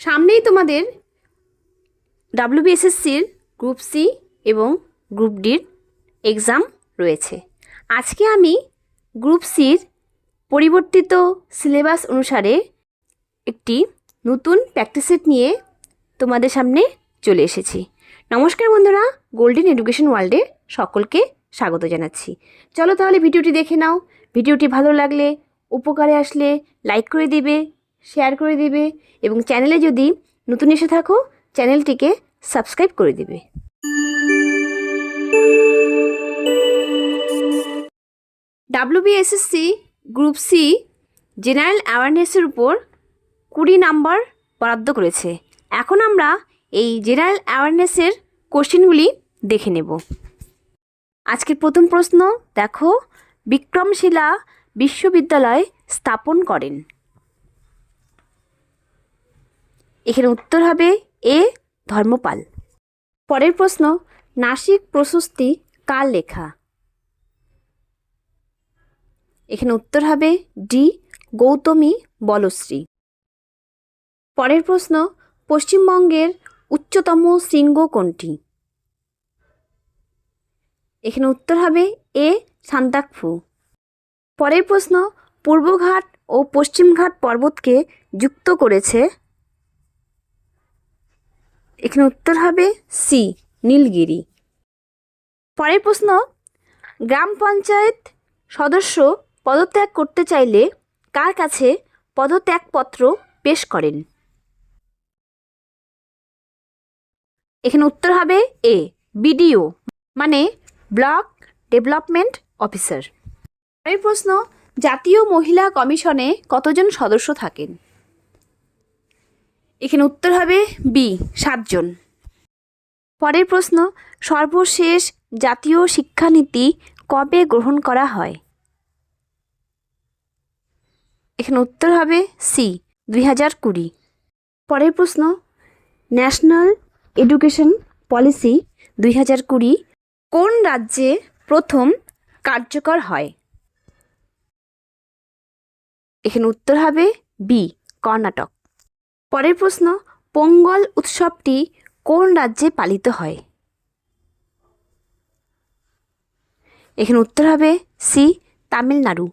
সামনেই তোমাদের ডাব্লিউবিএসএসসির গ্রুপ সি এবং গ্রুপ ডির এক্সাম রয়েছে। আজকে আমি গ্রুপ সির পরিবর্তিত সিলেবাস অনুসারে একটি নতুন প্র্যাকটিস সেট নিয়ে তোমাদের সামনে চলে এসেছি। নমস্কার বন্ধুরা, গোল্ডেন এডুকেশন ওয়ার্ল্ডে সকলকে স্বাগত জানাচ্ছি। চলো তাহলে ভিডিওটি দেখে নাও। ভিডিওটি ভালো লাগলে, উপকারে আসলে লাইক করে দিবে শেয়ার করে দিবে এবং চ্যানেলে যদি নতুন এসে থাকো, চ্যানেলটিকে সাবস্ক্রাইব করে দিবে। ডাব্লিউবিএসএসসি গ্রুপ সি জেনারেল অ্যাওয়ারনেসের উপর কুড়ি নাম্বার বরাদ্দ করেছে। এখন আমরা এই জেনারেল অ্যাওয়ারনেসের কোশ্চেনগুলি দেখে নেব। আজকের প্রথম প্রশ্ন, দেখো, বিক্রমশিলা বিশ্ববিদ্যালয় স্থাপন করেন। এখানে উত্তর হবে এ, ধর্মপাল। পরের প্রশ্ন, নাসিক প্রশস্তি কার লেখা? এখানে উত্তর হবে ডি, গৌতমী বলশ্রী। পরের প্রশ্ন, পশ্চিমবঙ্গের উচ্চতম শৃঙ্গ কোনটি? এখানে উত্তর হবে এ, সান্তাকফু। পরের প্রশ্ন, পূর্বঘাট ও পশ্চিমঘাট পর্বতকে যুক্ত করেছে এখানে উত্তর হবে সি, নীলগিরি। পরের প্রশ্ন, গ্রাম পঞ্চায়েত সদস্য পদত্যাগ করতে চাইলে কার কাছে পদত্যাগপত্র পেশ করেন? এখানে উত্তর হবে এ, বিডিও মানে ব্লক ডেভেলপমেন্ট অফিসার। পরের প্রশ্ন, জাতীয় মহিলা কমিশনে কতজন সদস্য থাকেন? এখানে উত্তর হবে বি সাতজন। পরের প্রশ্ন, সর্বশেষ জাতীয় শিক্ষানীতি কবে গ্রহণ করা হয়? এখানে উত্তর হবে সি দুই হাজার কুড়ি। পরের প্রশ্ন, ন্যাশনাল এডুকেশন পলিসি দুই হাজার কুড়ি কোন রাজ্যে প্রথম কার্যকর হয়? এখানে উত্তর হবে বি কর্ণাটক। পরের প্রশ্ন, পোঙ্গল উৎসবটি কোন রাজ্যে পালিত হয়? এখানে উত্তর হবে সি, তামিলনাড়ু।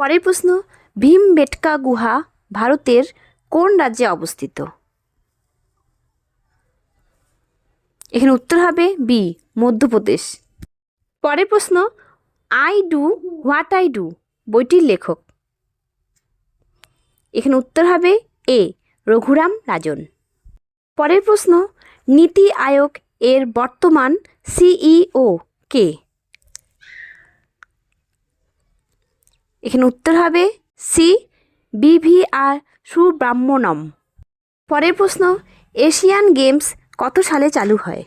পরের প্রশ্ন ভীমবেটকা গুহা ভারতের কোন রাজ্যে অবস্থিত? এখানে উত্তর হবে বি, মধ্যপ্রদেশ। পরের প্রশ্ন, I do, what I do, বইটির লেখক। এখানে উত্তর হবে এ রঘুরাম রাজন। পরের প্রশ্ন, নীতি আয়োগ এর বর্তমান সিইও কে? এখানে উত্তর হবে সি, বিভিআর সুব্রাহ্মণম। পরের প্রশ্ন, এশিয়ান গেমস কত সালে চালু হয়?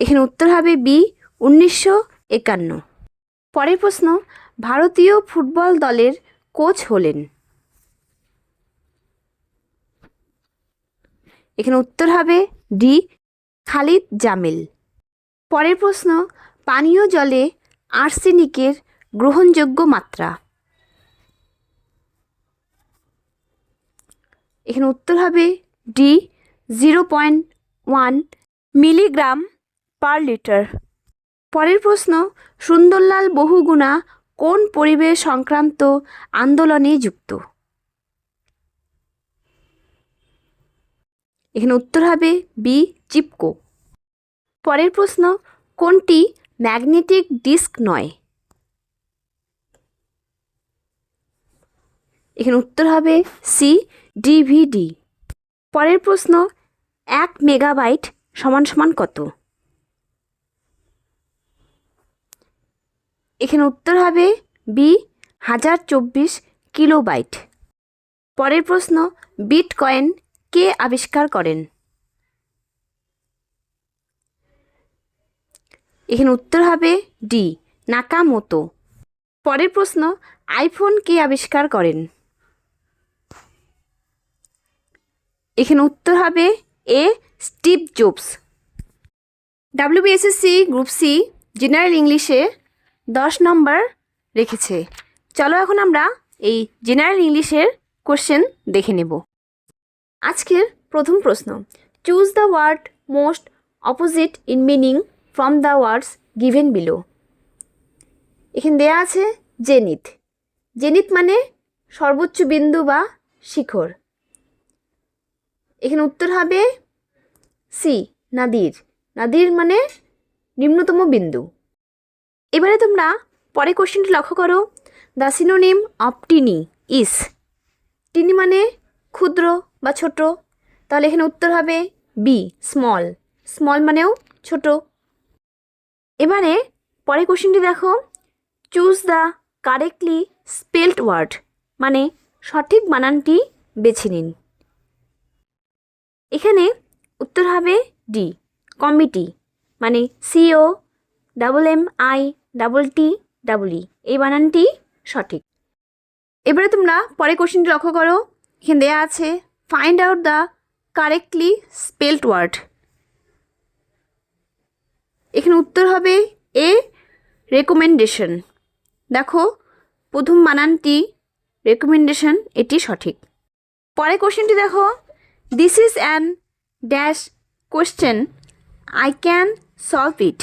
এখানে উত্তর হবে বি, উনিশশো একান্ন। পরের প্রশ্ন, ভারতীয় ফুটবল দলের কোচ হলেন। এখানে উত্তর হবে ডি, খালিদ জামিল। পরের প্রশ্ন, পানীয় জলে আর্সেনিকের গ্রহণযোগ্য মাত্রা। এখানে উত্তর হবে D, zero point one milligram per litre. পরের প্রশ্ন, সুন্দরলাল বহুগুণা কোন পরিবেশ সংক্রান্ত আন্দোলনে যুক্ত? এখানে উত্তর হবে বি চিপকো পরের প্রশ্ন, কোনটি ম্যাগনেটিক ডিস্ক নয়? এখানে উত্তর হবে সি ডিভিডি পরের প্রশ্ন, এক মেগাবাইট সমান সমান কত? এখানে উত্তর হবে বি, হাজার চব্বিশ কিলোবাইট। পরের প্রশ্ন বিট কয়েন কে আবিষ্কার করেন? এখানে উত্তর হবে ডি, নাকামোতো। পরের প্রশ্ন, আইফোন কে আবিষ্কার করেন? এখানে উত্তর হবে A, Steve Jobs. WBSSC group C, general ইংলিশে দশ নম্বর রেখেছে। চলো এখন আমরা এই জেনারেল ইংলিশের কোশ্চেন দেখে নেব। আজকের প্রথম প্রশ্ন choose the word most opposite in meaning from the words given below এখানে দেয়া আছে জেনিত জেনিত মানে সর্বোচ্চ বিন্দু বা শিখর। এখানে উত্তর হবে সি নাদির। নাদির মানে নিম্নতম বিন্দু। এবারে তোমরা পরে কোশ্চেনটি লক্ষ্য করো। The synonym of tiny is tiny মানে ক্ষুদ্র বা ছোট। তাহলে এখানে উত্তর হবে বি স্মল স্মল মানেও ছোট। এবারে পরে কোশ্চেনটি দেখো। Choose the correctly spelled word মানে সঠিক বানানটি বেছে নিন। এখানে উত্তর হবে ডি কমিটি মানে C O double M I double T, double E. এই বানানটি সঠিক। এবারে তোমরা পরে কোশ্চেনটি লক্ষ্য করো। এখানে দেওয়া আছে find out the correctly spelled word এখানে উত্তর হবে এ রেকমেন্ডেশন দেখো, প্রথম বানানটি রেকমেন্ডেশন এটি সঠিক। পরে কোশ্চেনটি দেখো this is an dash question I can solve it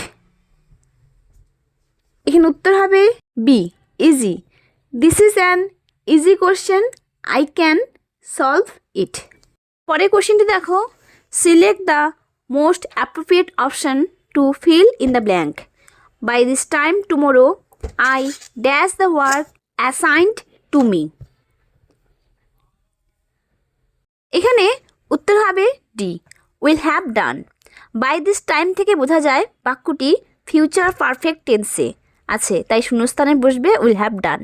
এখানে উত্তর হবে B easy this is an easy question I can solve it পরের কোশ্চেনটি দেখো। Select the most appropriate option to fill in the blank by this time tomorrow I dash the work assigned to me এখানে উত্তর হবে D will have done by this time থেকে বোঝা যায় বাক্যটি ফিউচার পারফেক্ট টেন্সে আছে, তাই শূন্যস্থানে বসবে উইল হ্যাভ ডান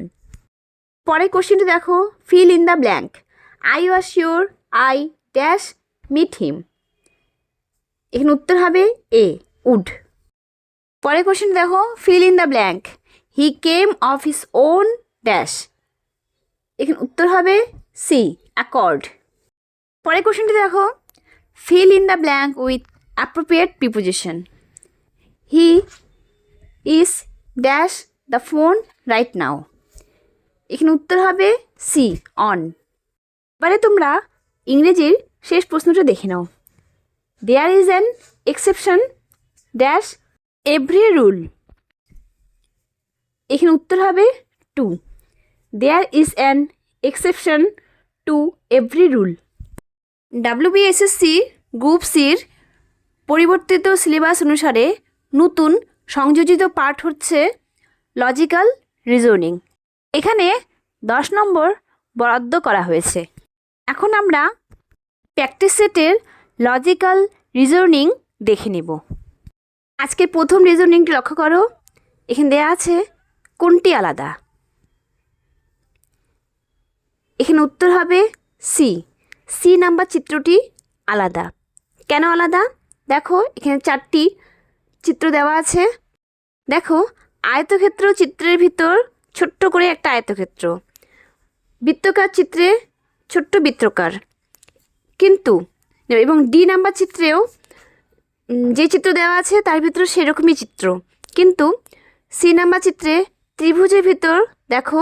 পরের কোশ্চেনটি দেখো fill in the blank I was sure I dash meet him এখানে উত্তর হবে এ উড পরের কোশ্চেন দেখো fill in the blank he came of his own dash এখানে উত্তর হবে সি অ্যাকর্ড পরের কোশ্চেনটি দেখো fill in the blank with appropriate preposition he is dash the phone right now এখানে উত্তর হবে সি অন এবারে তোমরা ইংরেজির শেষ প্রশ্নটা দেখে নাও। There is an exception dash every rule এখানে উত্তর হবে to there is an exception to every rule WBSSC group সির পরিবর্তিত সিলেবাস অনুসারে নতুন সংযোজিত পাঠ হচ্ছে লজিক্যাল রিজনিং। এখানে দশ নম্বর বরাদ্দ করা হয়েছে। এখন আমরা প্র্যাকটিস সেটের লজিক্যাল রিজনিং দেখে নেব। আজকের প্রথম রিজনিংটি লক্ষ্য করো। এখানে দেয়া আছে, কোনটি আলাদা? এখানে উত্তর হবে সি সি নাম্বার চিত্রটি আলাদা। কেন আলাদা? দেখো, এখানে চারটি চিত্র দেওয়া আছে। দেখো, আয়তক্ষেত্র চিত্রের ভিতর ছোট্ট করে একটা আয়তক্ষেত্র। বৃত্তকার চিত্রে ছোট্ট বৃত্তকার। কিন্তু, এবং ডি নাম্বার চিত্রেও যে চিত্র দেওয়া আছে তার ভিতর সেরকমই চিত্র। কিন্তু সি নাম্বার চিত্রে ত্রিভুজের ভিতর দেখো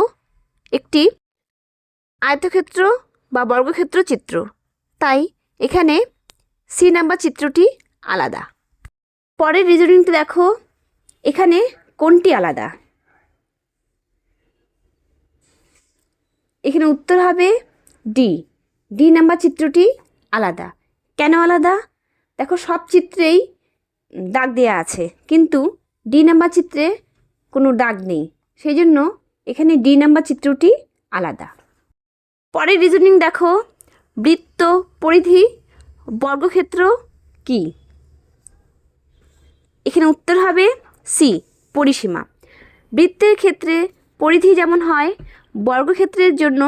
একটি আয়তক্ষেত্র বা বর্গক্ষেত্র চিত্র। তাই এখানে সি নাম্বার চিত্রটি আলাদা। পরের রিজনিংটা দেখো। এখানে কোনটি আলাদা? এখানে উত্তর হবে ডি। ডি নাম্বার চিত্রটি আলাদা। কেন আলাদা? দেখো সব চিত্রেই দাগ দেওয়া আছে, কিন্তু ডি নাম্বার চিত্রে কোনো দাগ নেই। সেই জন্য এখানে ডি নাম্বার চিত্রটি আলাদা। পরের রিজনিং দেখো, বৃত্ত পরিধি, বর্গক্ষেত্র কি? এখানে উত্তর হবে সি, পরিসীমা। বৃত্তের ক্ষেত্রে পরিধি যেমন হয়, বর্গক্ষেত্রের জন্য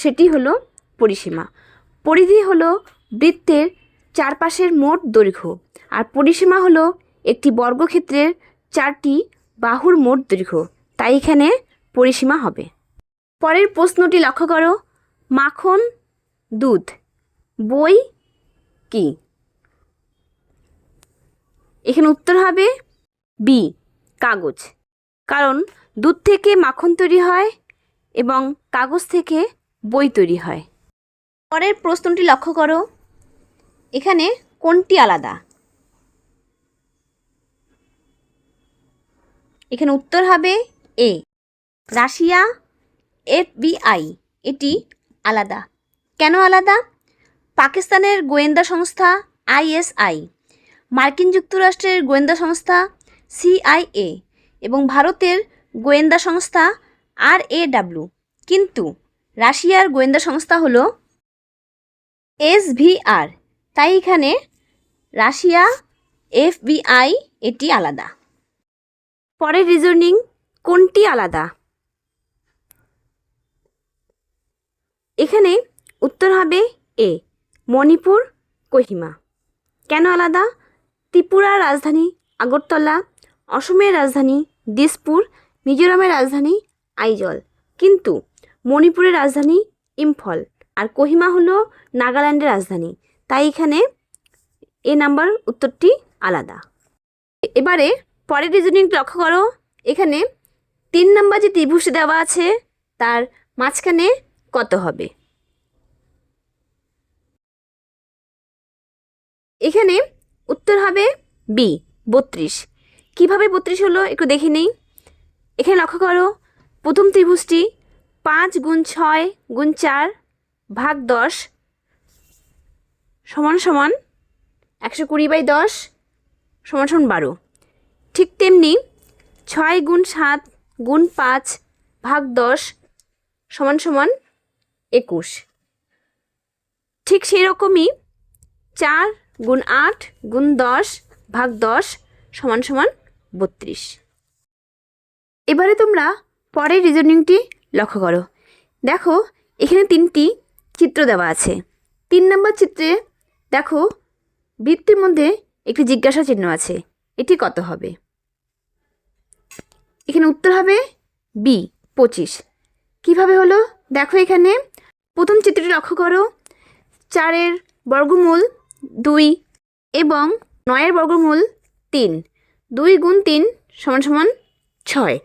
সেটি হলো পরিসীমা। পরিধি হলো বৃত্তের চারপাশের মোট দৈর্ঘ্য, আর পরিসীমা হলো একটি বর্গক্ষেত্রের চারটি বাহুর মোট দৈর্ঘ্য, তাই এখানে পরিসীমা হবে। পরের প্রশ্নটি লক্ষ্য করো, মাখন, দুধ, বই, কি? এখানে উত্তর হবে বি, কাগজ। কারণ দুধ থেকে মাখন তৈরি হয় এবং কাগজ থেকে বই তৈরি হয়। পরের প্রশ্নটি লক্ষ্য করো। এখানে কোনটি আলাদা? এখানে উত্তর হবে এ, রাশিয়া, এফবিআই। এটি আলাদা। কেন আলাদা? পাকিস্তানের গোয়েন্দা সংস্থা আইএসআই। মার্কিন যুক্তরাষ্ট্রের গোয়েন্দা সংস্থা সিআইএ এবং ভারতের গোয়েন্দা সংস্থা আর এ ডাব্লু কিন্তু রাশিয়ার গোয়েন্দা সংস্থা হলো এসভিআর তাই এখানে রাশিয়া এফবিআই এটি আলাদা। পরের রিজনিং কোনটি আলাদা? এখানে উত্তর হবে এ, মণিপুর, কোহিমা। কেন আলাদা? ত্রিপুরার রাজধানী আগরতলা, অসমের রাজধানী দিসপুর, মিজোরামের রাজধানী আইজল। কিন্তু মণিপুরের রাজধানী ইম্ফল আর কোহিমা হলো নাগাল্যান্ডের রাজধানী। তাই এখানে এ নাম্বার উত্তরটি আলাদা। এবারে পরের রিজনিং লক্ষ্য করো। এখানে তিন নাম্বার যে ত্রিভুজটি দেওয়া আছে, তার মাঝখানে কত হবে? এখানে উত্তর হবে বি, বত্রিশ। কীভাবে বত্রিশ হলো একটু দেখে নেই? এখানে লক্ষ্য করো, প্রথম ত্রিভুজটি পাঁচ গুণ ছয় গুণ চার ভাগ দশ সমান সমান একশো কুড়ি বাই দশ সমান সমান বারো। ঠিক তেমনি ছয় গুণ সাত গুণ পাঁচ ভাগ দশ সমান সমান একুশ। ঠিক সেই রকমই চার গুণ আট, গুণ দশ, ভাগ দশ সমান সমান বত্রিশ। এবারে তোমরা পরের রিজনিংটি লক্ষ্য করো। দেখো, এখানে তিনটি চিত্র দেওয়া আছে। তিন নম্বর চিত্রে দেখো, বৃত্তির মধ্যে একটি জিজ্ঞাসা চিহ্ন আছে। এটি কত হবে? এখানে উত্তর হবে বি পঁচিশ। কীভাবে হলো? দেখো এখানে প্রথম চিত্রটি লক্ষ্য করো। চারের বর্গমূল দুই এবং নয়ের বর্গমূল তিন। দুই গুণ তিন সমান সমান ছয়।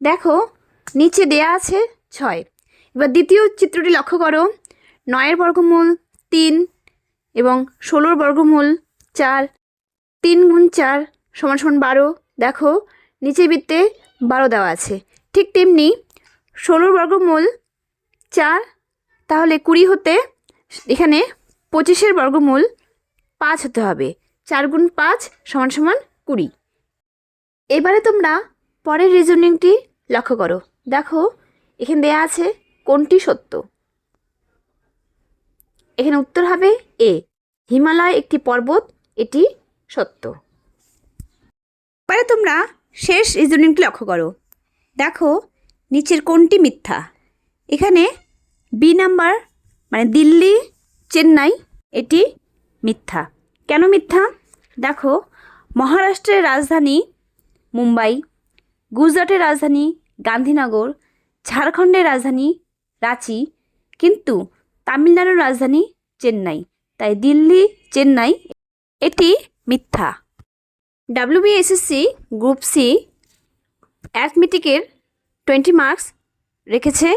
দেখো, নিচে দেয়া আছে ছয়। এবার দ্বিতীয় চিত্রটি লক্ষ্য করো। নয়ের বর্গমূল তিন এবং ষোলোর বর্গমূল চার। তিন গুণ চার সমান সমান বারো। দেখো নিচে বৃত্তে বারো দেওয়া আছে। ঠিক তেমনি ষোলোর বর্গমূল চার, তাহলে কুড়ি হতে এখানে পঁচিশের বর্গমূল পাঁচ হতে হবে। চার গুণ পাঁচ সমান সমান কুড়ি। এবারে তোমরা পরের রিজনিংটি লক্ষ্য করো। দেখো, এখানে দেয়া আছে কোনটি সত্য? এখানে উত্তর হবে এ হিমালয় একটি পর্বত, এটি সত্য। এবারে তোমরা শেষ রিজনিংটি লক্ষ্য করো। দেখো, নিচের কোনটি মিথ্যা? এখানে বি নাম্বার মানে দিল্লি, চেন্নাই, এটি মিথ্যা। কেন মিথ্যা? দেখো, মহারাষ্ট্রের রাজধানী মুম্বাই, গুজরাটের রাজধানী গান্ধীনগর, ঝাড়খণ্ডের রাজধানী রাঁচি, কিন্তু তামিলনাড়ুর রাজধানী চেন্নাই। তাই দিল্লি, চেন্নাই, এটি মিথ্যা। ডাব্লিউবিএসএসসি গ্রুপ সি অ্যাথমেটিকের টোয়েন্টি মার্কস রেখেছে।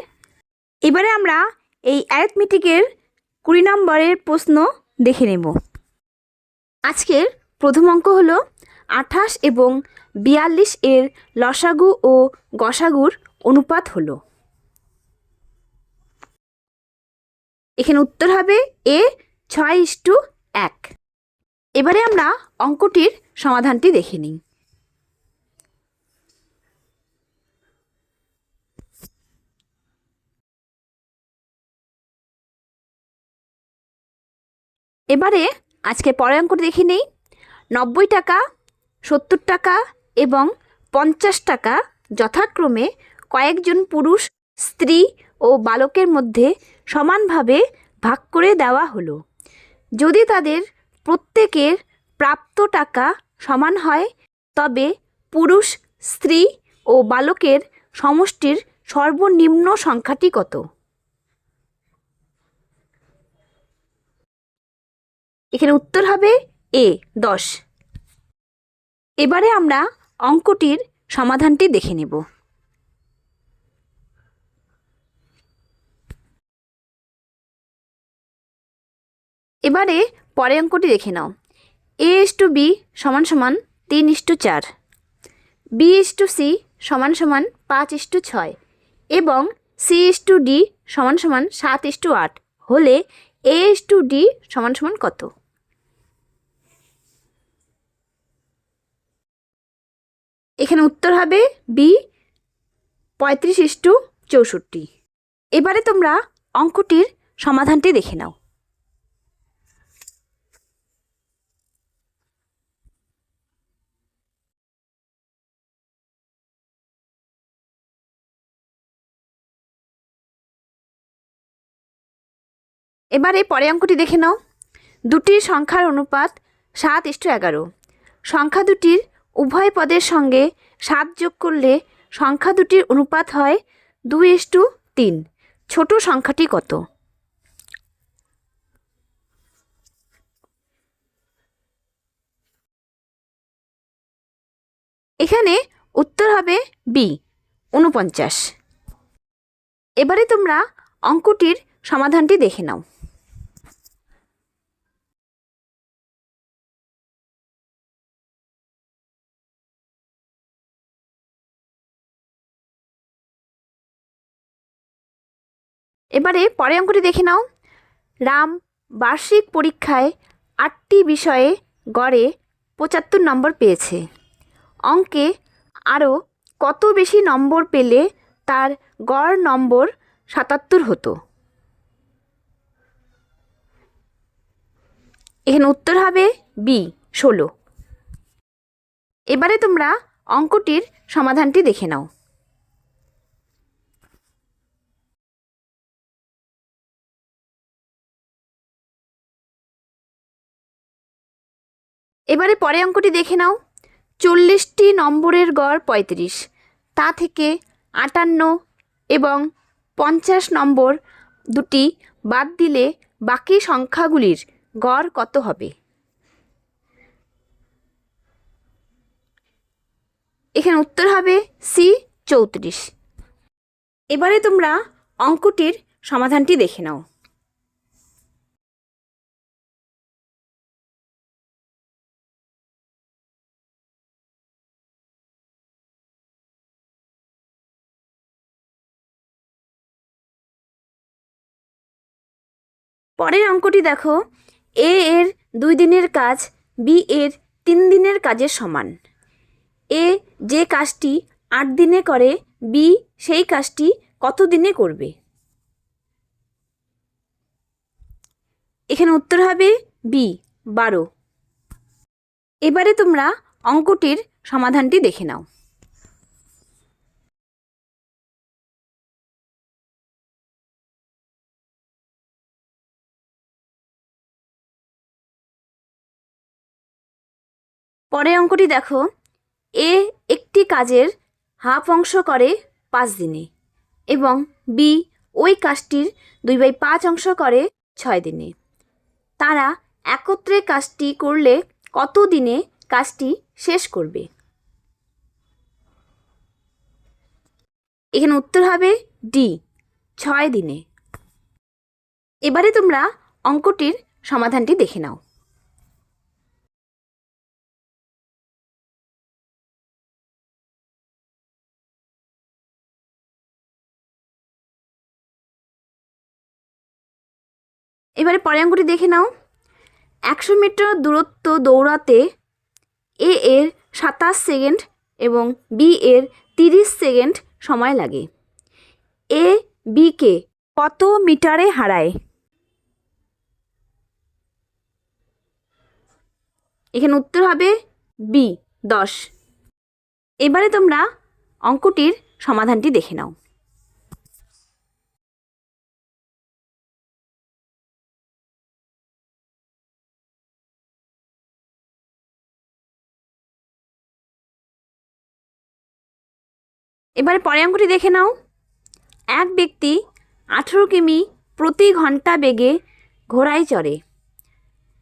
এবারে আমরা এই অ্যাথমেটিকের কুড়ি নম্বরের প্রশ্ন দেখে নেব। আজকের প্রথম অঙ্ক হল আঠাশ এবং বিয়াল্লিশ এর লসাগু ও গসাগুর অনুপাত হলো। এখানে উত্তর হবে এ ছয় ইস্টু এক। এবারে আমরা অঙ্কটির সমাধানটি দেখে নিই। এবারে আজকে পরের অঙ্কটি দেখে নেই। নব্বই টাকা, সত্তর টাকা এবং পঞ্চাশ টাকা যথাক্রমে কয়েকজন পুরুষ, স্ত্রী ও বালকের মধ্যে সমানভাবে ভাগ করে দেওয়া হলো। যদি তাদের প্রত্যেকের প্রাপ্ত টাকা সমান হয়, তবে পুরুষ, স্ত্রী ও বালকের সমষ্টির সর্বনিম্ন সংখ্যাটি কত? এখানে উত্তর হবে এ, দশ। এবারে আমরা অঙ্কটির সমাধানটি দেখে নেব। এবারে পরে অঙ্কটি দেখে নাও। এ ইস টু বি সমান সমান তিন ইস টু চার। বি ইস টু সি সমান সমান পাঁচ ইস টু ছয়। এবং সি ইস টু ডি সমান সমান সাত ইস টু আট। হলে এ ইস টু ডি সমান সমান কত? এখানে উত্তর হবে বি, পঁয়ত্রিশ ইস টু চৌষট্টি। এবারে তোমরা অঙ্কটির সমাধানটি দেখে নাও। এবারে পরে অঙ্কটি দেখে নাও। দুটির সংখ্যার অনুপাত সাত ইস্টু এগারো। সংখ্যা দুটির উভয় পদের সঙ্গে সাত যোগ করলে সংখ্যা দুটির অনুপাত হয় দুই ইস্টু তিন। ছোট সংখ্যাটি কত? এখানে উত্তর হবে বি উনপঞ্চাশ এবারে তোমরা অঙ্কটির সমাধানটি দেখে নাও। এবারে পরে অঙ্কটি দেখে নাও। রাম বার্ষিক পরীক্ষায় আটটি বিষয়ে গড়ে পঁচাত্তর নম্বর পেয়েছে। অঙ্কে আরও কত বেশি নম্বর পেলে তার গড় নম্বর সাতাত্তর হতো? এখানে উত্তর হবে বি ষোলো। এবারে তোমরা অঙ্কটির সমাধানটি দেখে নাও। এবারে পরে অঙ্কটি দেখে নাও। চল্লিশটি নম্বরের গড় পঁয়ত্রিশ। তা থেকে আটান্ন এবং পঞ্চাশ নম্বর দুটি বাদ দিলে বাকি সংখ্যাগুলির গড় কত হবে? এখানে উত্তর হবে সি চৌত্রিশ। এবারে তোমরা অঙ্কটির সমাধানটি দেখে নাও। পরের অঙ্কটি দেখো। এ এর দুই দিনের কাজ, বি এর তিন দিনের কাজের সমান। এ যে কাজটি আট দিনে করে, বি সেই কাজটি কত দিনে করবে? এখানে উত্তর হবে বি, বারো। এবারে তোমরা অঙ্কটির সমাধানটি দেখে নাও। পরের অঙ্কটি দেখো। এ একটি কাজের হাফ অংশ করে পাঁচ দিনে এবং বি ওই কাজটির দুই বাই পাঁচ অংশ করে ছয় দিনে। তারা একত্রে কাজটি করলে কত দিনে কাজটি শেষ করবে? এখানে উত্তর হবে ডি ছয় দিনে। এবারে তোমরা অঙ্কটির সমাধানটি দেখে নাও। এবারে পরের অঙ্কটি দেখে নাও। একশো মিটার দূরত্ব দৌড়াতে এ এর সাতাশ সেকেন্ড এবং বি এর তিরিশ সেকেন্ড সময় লাগে। এ বিকে কত মিটারে হারায়? এখানে উত্তর হবে বি, দশ। এবারে তোমরা অঙ্কটির সমাধানটি দেখে নাও। এবারে পরে অঙ্কটি দেখে নাও। এক ব্যক্তি আঠেরো কিমি প্রতি ঘণ্টা বেগে ঘোড়ায় চড়ে।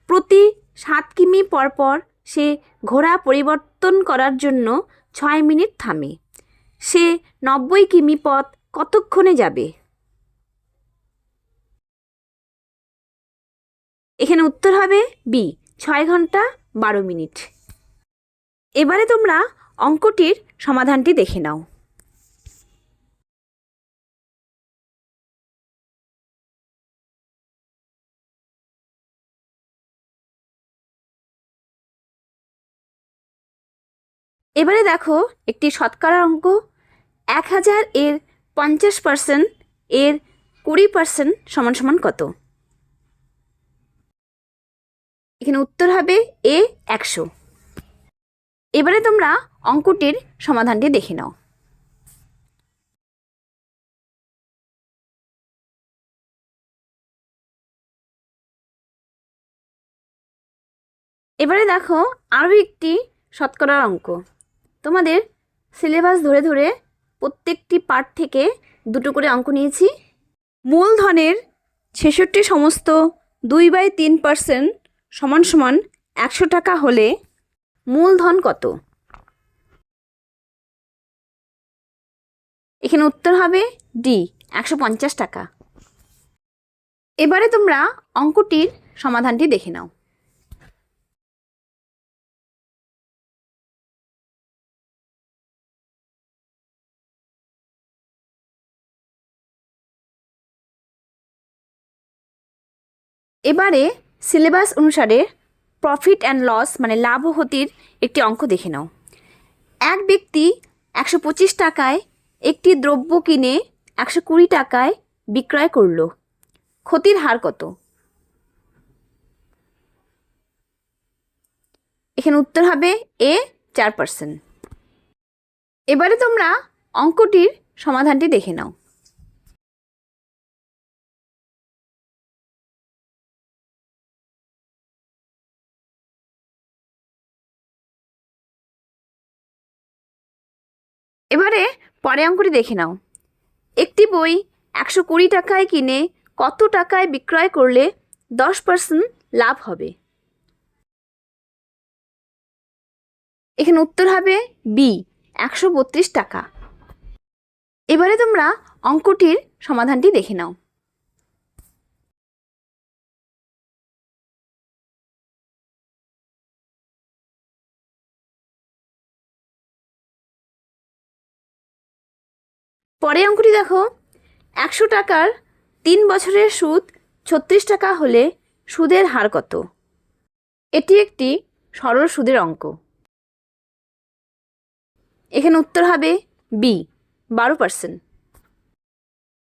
প্রতি সাত কিমি পরপর সে ঘোড়া পরিবর্তন করার জন্য ছয় মিনিট থামে। সে নব্বই কিমি পথ কতক্ষণে যাবে? এখানে উত্তর হবে বি, ছয় ঘণ্টা বারো মিনিট। এবারে তোমরা অঙ্কটির সমাধানটি দেখে নাও। এবারে দেখো, একটি শতকরা অঙ্ক, এক হাজার এর পঞ্চাশ পার্সেন্ট এর কুড়ি পার্সেন্ট সমান সমান কত? এখানে উত্তর হবে এ একশো। এবারে তোমরা অঙ্কটির সমাধানটি দেখে নাও। এবারে দেখো, আরও একটি শতকরার অঙ্ক। তোমাদের সিলেবাস ধরে ধরে প্রত্যেকটি পার্ট থেকে দুটো করে অঙ্ক নিয়েছি। মূলধনের ছেষট্টি সমস্ত দুই বাই তিন পার্সেন্ট সমান সমান একশো টাকা হলে মূলধন কত? এখানে উত্তর হবে ডি একশো পঞ্চাশ টাকা। এবারে তোমরা অঙ্কটির সমাধানটি দেখে নাও। এবারে সিলেবাস অনুসারে প্রফিট অ্যান্ড লস মানে লাভ ও ক্ষতির একটি অঙ্ক দেখে নাও। এক ব্যক্তি একশো পঁচিশ টাকায় একটি দ্রব্য কিনে একশো কুড়ি টাকায় বিক্রয় করল। ক্ষতির হার কত? এখানে উত্তর হবে এ চার পার্সেন্ট এবারে তোমরা অঙ্কটির সমাধানটি দেখে নাও। এবারে পরে অঙ্কটি দেখে নাও। একটি বই একশো কুড়ি টাকায় কিনে কত টাকায় বিক্রয় করলে দশ পার্সেন্ট লাভ হবে? এখানে উত্তর হবে বি, একশো বত্রিশ টাকা। এবারে তোমরা অঙ্কটির সমাধানটি দেখে নাও। পরে অঙ্কটি দেখো। একশো টাকার তিন বছরের সুদ, ছত্রিশ টাকা হলে সুদের হার কত? এটি একটি সরল সুদের অঙ্ক। এখানে উত্তর হবে বি বারো পার্সেন্ট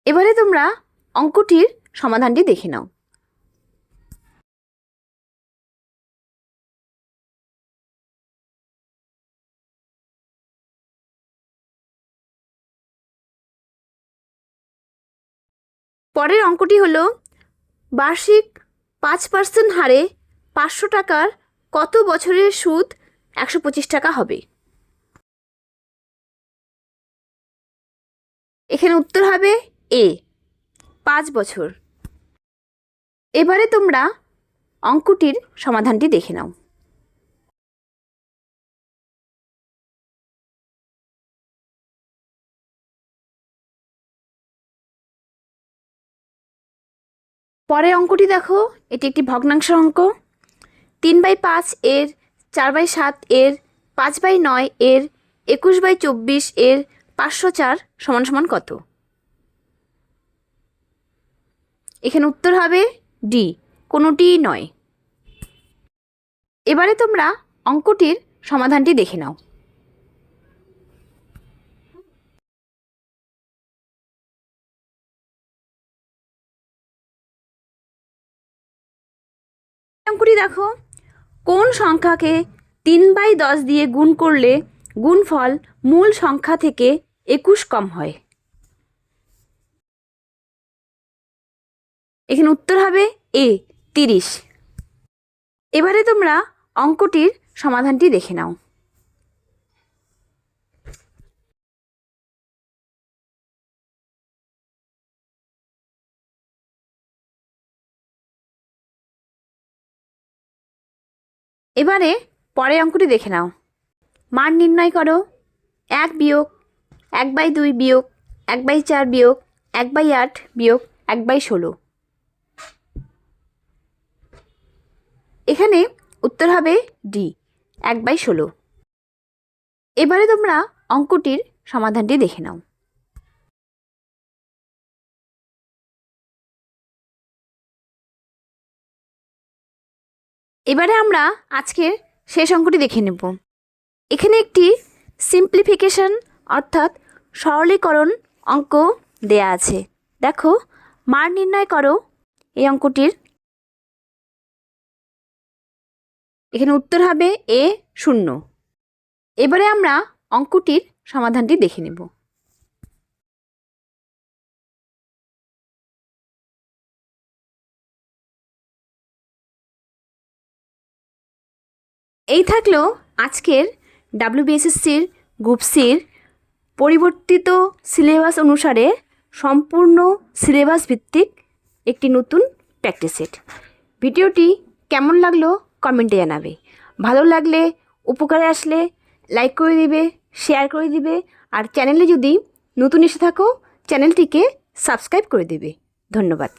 এবারে তোমরা অঙ্কটির সমাধানটি দেখে নাও। পরের অঙ্কটি হলো, বার্ষিক পাঁচ পার্সেন্ট হারে পাঁচশো টাকার কত বছরের সুদ একশো পঁচিশ টাকা হবে? এখানে উত্তর হবে এ, পাঁচ বছর। এবারে তোমরা অঙ্কটির সমাধানটি দেখে নাও। পরের অঙ্কটি দেখো, এটি একটি ভগ্নাংশ অঙ্ক। তিন বাই পাঁচ এর, চার বাই সাত এর, পাঁচ বাই নয় এর, একুশ বাই চব্বিশ এর পাঁচশো চার সমান সমান কত? এখানে উত্তর হবে ডি কোনোটিই নয়। এবারে তোমরা অঙ্কটির সমাধানটি দেখে নাও। অঙ্কটি দেখো। কোন সংখ্যাকে তিন বাই দশ দিয়ে গুণ করলে গুণফল মূল সংখ্যা থেকে একুশ কম হয়। এখানে উত্তর হবে এ, তিরিশ। এবারে তোমরা অঙ্কটির সমাধানটি দেখে নাও। এবারে পরের অঙ্কটি দেখে নাও। মান নির্ণয় করো। এক বিয়োগ, এক বাই দুই বিয়োগ, এক বাই চার বিয়োগ, এক বাই আট বিয়োগ, এক বাই ষোলো। এখানে উত্তর হবে ডি, এক বাই ষোলো। এবারে তোমরা অঙ্কটির সমাধানটি দেখে নাও। এবারে আমরা আজকের শেষ অঙ্কটি দেখে নেব। এখানে একটি সিম্পলিফিকেশন অর্থাৎ সরলীকরণ অঙ্ক দেয়া আছে। দেখো, মান নির্ণয় করো এই অঙ্কটির। এখানে উত্তর হবে এ শূন্য। এবারে আমরা অঙ্কটির সমাধানটি দেখে নেব। এই থাকল আজকের ডাব্লিউবিএসএসসির গ্রুপ সির পরিবর্তিত সিলেবাস অনুসারে সম্পূর্ণ সিলেবাস ভিত্তিক একটি নতুন প্র্যাকটিস সেট। ভিডিওটি কেমন লাগল কমেন্টে জানাবে। ভালো লাগলে উপকারে আসলে লাইক করে দিবে, শেয়ার করে দিবে, আর চ্যানেলে যদি নতুন এসে থাকো, চ্যানেলটিকে সাবস্ক্রাইব করে দিবে। ধন্যবাদ।